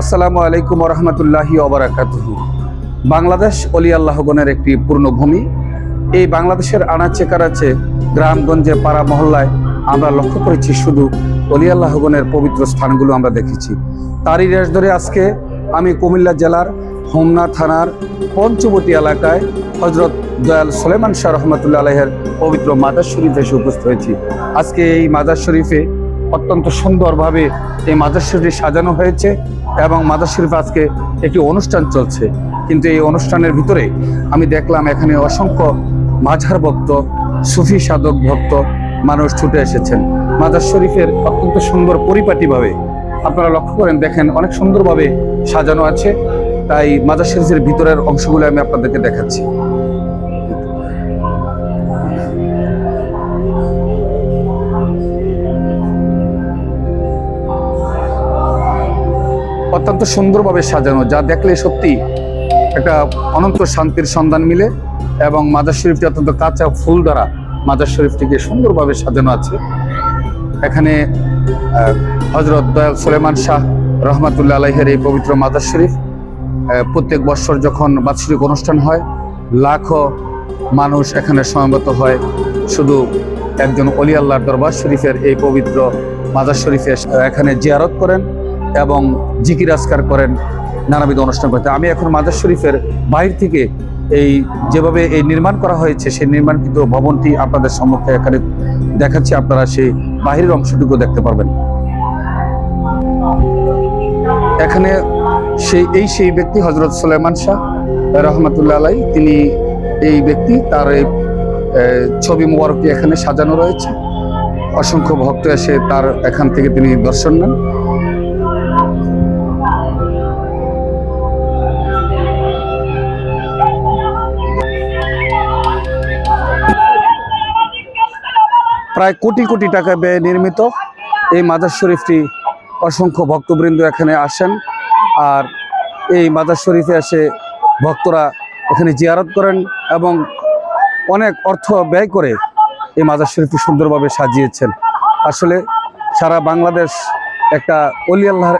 আসসালামু আলাইকুম রহমতুল্লাহি বাংলাদেশ অলি আল্লাহগণের একটি পূর্ণভূমি। এই বাংলাদেশের আনাচে কানাচে গ্রামগঞ্জে পাড়া মহল্লায় আমরা লক্ষ্য করেছি শুধু অলি আল্লাহগণের পবিত্র স্থানগুলো আমরা দেখেছি। তারই রেশ ধরে আজকে আমি কুমিল্লা জেলার হোমনা থানার পঞ্চবতী এলাকায় হজরত দয়াল সোলেমান শাহ রহমতুল্লাহ আলহের পবিত্র মাদার শরীফে এসে উপস্থিত হয়েছি। আজকে এই মাদার শরীফে অত্যন্ত সুন্দরভাবে এই মাদার শরীফটি সাজানো হয়েছে এবং মাদার শরীফ আজকে একটি অনুষ্ঠান চলছে। কিন্তু এই অনুষ্ঠানের ভিতরে আমি দেখলাম এখানে অসংখ্য মাঝার ভক্ত, সুফি সাধক ভক্ত মানুষ ছুটে এসেছেন। মাদার শরীফের অত্যন্ত সুন্দর পরিপাটিভাবে আপনারা লক্ষ্য করেন, দেখেন অনেক সুন্দরভাবে সাজানো আছে। তাই মাদার শরীফের ভিতরের অংশগুলো আমি আপনাদেরকে দেখাচ্ছি। অত্যন্ত সুন্দরভাবে সাজানো, যা দেখলে সত্যি একটা অনন্ত শান্তির সন্ধান মিলে এবং মাদার শরীফটি অত্যন্ত কাঁচা ফুল দ্বারা মাদার শরীফটিকে সুন্দরভাবে সাজানো আছে। এখানে হজরত দয়াল সুলেমান শাহ রহমাতুল্লাহ আলাইহের এই পবিত্র মাদার শরীফ প্রত্যেক বৎসর যখন বাৎসরিক অনুষ্ঠান হয়, লাখো মানুষ এখানে সমবেত হয়। শুধু একজন অলি দরবার শরীফের এই পবিত্র মাদার শরীফে এসে এখানে জিয়ারত করেন। এবং জিকির আজকার করেন, নানাবিধ অনুষ্ঠান করতে আমি এখন মাদার শরীফের বাইরে থেকে এই যেভাবে এই নির্মাণ করা হয়েছে, সেই নির্মাণকৃত ভবনটি আপনাদের সম্মুখে এখানে দেখাচ্ছি। আপনারা সেই বাহিরের অংশটুকু দেখতে পারবেন। এখানে সেই, এই সেই ব্যক্তি হজরত সুলেমান শাহ রহমতুল্লাহ আলাই তিনি এই ব্যক্তি, তার এই ছবি মোবারকটি এখানে সাজানো রয়েছে। অসংখ্য ভক্ত এসে তার এখান থেকে তিনি দর্শন নেন। প্রায় কোটি কোটি টাকা ব্যয়ে নির্মিত এই মাদার শরীফটি অসংখ্য ভক্তবৃন্দ এখানে আসেন। আর এই মাদার শরীফে এসে ভক্তরা এখানে জিয়ারত করেন এবং অনেক অর্থ ব্যয় করে এই মাদার শরীফটি সুন্দরভাবে সাজিয়েছেন। আসলে সারা বাংলাদেশ একটা অলি আল্লাহর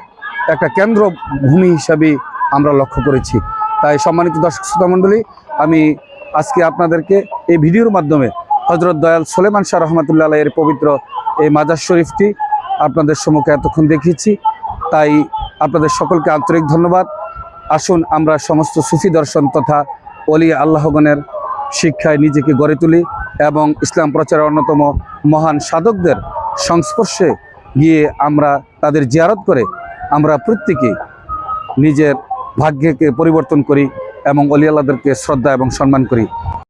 একটা কেন্দ্র ভূমি হিসাবে আমরা লক্ষ্য করেছি। তাই সম্মানিত দর্শক, শ্রোতা মণ্ডলী, আমি আজকে আপনাদেরকে এই ভিডিওর মাধ্যমে হজরত দয়াল সোলেমান শাহ রহমতুল্লাহ এর পবিত্র এই মাজার শরীফটি আপনাদের সম্মুখে এতক্ষণ দেখিয়েছি। তাই আপনাদের সকলকে আন্তরিক ধন্যবাদ। আসুন আমরা সমস্ত সুফি দর্শন তথা অলি আল্লাহগণের শিক্ষায় নিজেকে গড়ে তুলি এবং ইসলাম প্রচারের অন্যতম মহান সাধকদের সংস্পর্শে গিয়ে আমরা তাদের জিয়ারত করে আমরা প্রত্যেকে নিজের ভাগ্যকে পরিবর্তন করি এবং অলি আল্লাহদেরকে শ্রদ্ধা এবং সম্মান করি।